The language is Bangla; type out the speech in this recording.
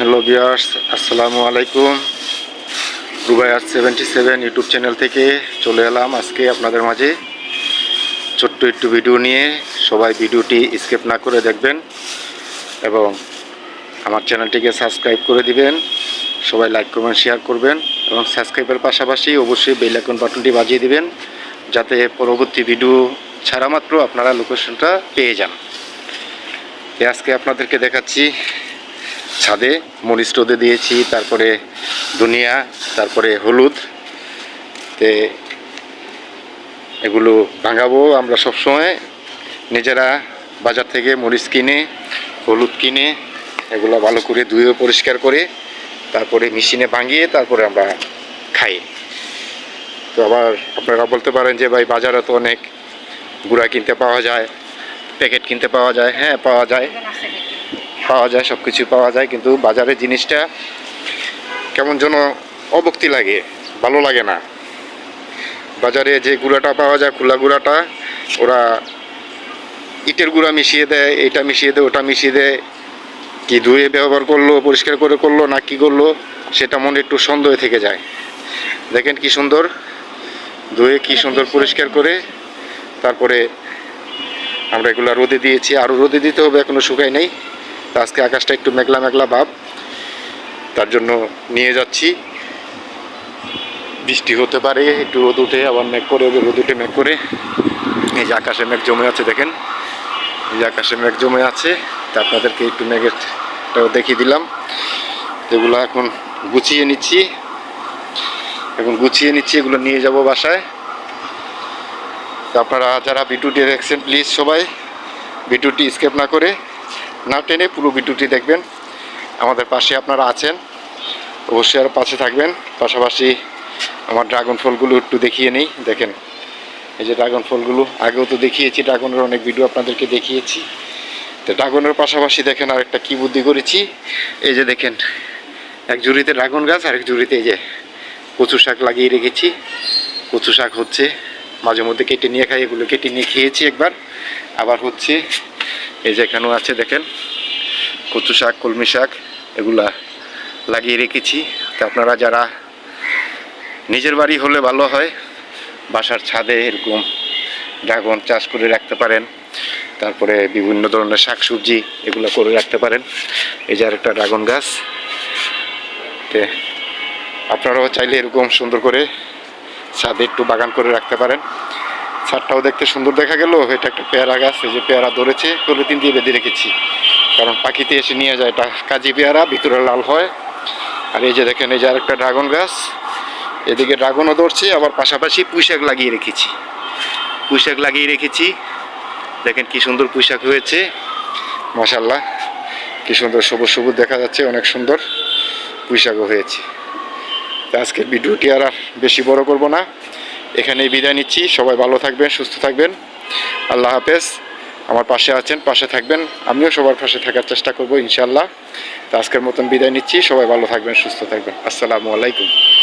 হ্যালো বিয়ার্স আসসালামু আলাইকুম। Rubayar seventy seven YouTube channel থেকে চলে এলাম আজকে আপনাদের মাঝে। ছোট্ট একটু ভিডিও নিয়ে সবাই ভিডিওটি স্কেপ না করে দেখবেন এবং আমার চ্যানেলটিকে সাবস্ক্রাইব করে দিবেন। সবাই লাইক করবেন শেয়ার করবেন এবং সাবস্ক্রাইবের পাশাপাশি অবশ্যই বেল আইকন বাটনটি বাজিয়ে দিবেন যাতে পরবর্তী ভিডিও ছাড়া মাত্র আপনারা লোকেশনটা পেয়ে যান। আজকে আপনাদেরকে দেখাচ্ছি ছাদে মরিচ রোদে দিয়েছি, তারপরে ধনিয়া, তারপরে হলুদ। তে এগুলো ভাঙাবো আমরা সবসময়। নিজেরা বাজার থেকে মরিচ কিনে, হলুদ কিনে, এগুলো ভালো করে ধুয়ে পরিষ্কার করে, তারপরে মেশিনে ভাঙিয়ে তারপরে আমরা খাই। তো আবার আপনারা বলতে পারেন যে, ভাই, বাজারে তো অনেক গুঁড়া কিনতে পাওয়া যায়, প্যাকেট কিনতে পাওয়া যায়। হ্যাঁ পাওয়া যায়। পাওয়া যায় সব কিছু পাওয়া যায়, কিন্তু বাজারে জিনিসটা কেমন যেন অবক্তি লাগে, ভালো লাগে না। বাজারে যে গুঁড়াটা পাওয়া যায়, খোলা গুঁড়াটা, ওরা ইটের গুঁড়া মিশিয়ে দেয় এটা মিশিয়ে দেয়, ওটা মিশিয়ে দেয়। কি ধুয়ে ব্যবহার করল, পরিষ্কার করে করল, না কি করল, সেটা মনে একটু সন্দেহ থেকে যায়। দেখেন কি সুন্দর, ধুয়ে কি সুন্দর পরিষ্কার করে, তারপরে আমরা এগুলো রোদে দিয়েছি। আরও রোদে দিতে হবে, এখনও শুকাই নেই। আজকে আকাশটা একটু মেঘলা মেঘলা ভাব, তার জন্য নিয়ে যাচ্ছি। বৃষ্টি হতে পারে, একটু রোদ উঠে, আবার মেঘ করে রোদ উঠে মেঘ করে। এই যে আকাশে মেঘ জমে আছে, দেখেন। এই যে আকাশে মেঘ জমে আছে, তা আপনাদেরকে একটু মেঘেরটাও দেখিয়ে দিলাম। এগুলো এখন গুছিয়ে নিচ্ছি। এখন গুছিয়ে নিচ্ছি, এগুলো নিয়ে যাব বাসায়। আপনারা যারা ভিডিওটি দেখছেন প্লিজ সবাই ভিডিওটি স্কেপ না করে না টেনে পুরো ভিডিওটি দেখবেন। আমাদের পাশে আপনারা আছেন, অবশ্যই আরও পাশে থাকবেন। পাশাপাশি আমার ড্রাগন ফলগুলো একটু দেখিয়ে নেই, দেখেন। এই যে ড্রাগন ফলগুলো, আগেও তো দেখিয়েছি ড্রাগনের অনেক ভিডিও আপনাদেরকে দেখিয়েছি। তো ড্রাগনের পাশাপাশি দেখেন আরেকটা কী বুদ্ধি করেছি। এই যে দেখেন, এক জুড়িতে ড্রাগন গাছ, আরেক জুড়িতে এই যে কচু শাক লাগিয়ে রেখেছি। কচু শাক হচ্ছে, মাঝে মধ্যে কেটে নিয়ে খাই, এগুলো কেটে নিয়ে খেয়েছি একবার। আবার হচ্ছে এই যে এখানেও আছে দেখেন, কচু শাক, কলমি শাক, এগুলা লাগিয়ে রেখেছি। তা আপনারা যারা নিজের বাড়ি হলে ভালো হয়, বাসার ছাদে এরকম ড্রাগন চাষ করে রাখতে পারেন। তারপরে বিভিন্ন ধরনের শাক সবজি এগুলো করে রাখতে পারেন। এই যে আরেকটা ড্রাগন গাছ, তে আপনারাও চাইলে এরকম সুন্দর করে ছাদে একটু বাগান করে রাখতে পারেন। ছাদটাও দেখতে সুন্দর দেখা গেল। এটা একটা পেয়ারা গাছ যে পেয়ারা ধরেছে পলিথিন দিয়ে বেঁধে রেখেছি। কারণ পাখিতে এসে নিয়ে যায়, এটা কাজি পেয়ারা, ভিতরে লাল হয়। আর এই যে দেখেন, এই যে আরেকটা ড্রাগন গাছ। এদিকে ড্রাগনও ধরছে, আবার পাশাপাশি পুঁইশাক লাগিয়ে রেখেছি। পুঁইশাক লাগিয়ে রেখেছি। দেখেন কি সুন্দর পুঁইশাক হয়েছে। মাসাল্লাহ কি সুন্দর সবুজ সবুজ দেখা যাচ্ছে, অনেক সুন্দর পুঁইশাকও হয়েছে। আজকের ভিডিওটি আর বেশি বড় করব না। এখানেই বিদায় নিচ্ছি। সবাই ভালো থাকবেন, সুস্থ থাকবেন। আল্লাহ হাফেজ। আমার পাশে আছেন, পাশে থাকবেন। আমিও সবার পাশে থাকার চেষ্টা করব ইনশাল্লাহ তো আজকের মতন বিদায় নিচ্ছি। সবাই ভালো থাকবেন, সুস্থ থাকবেন। আসসালামু আলাইকুম।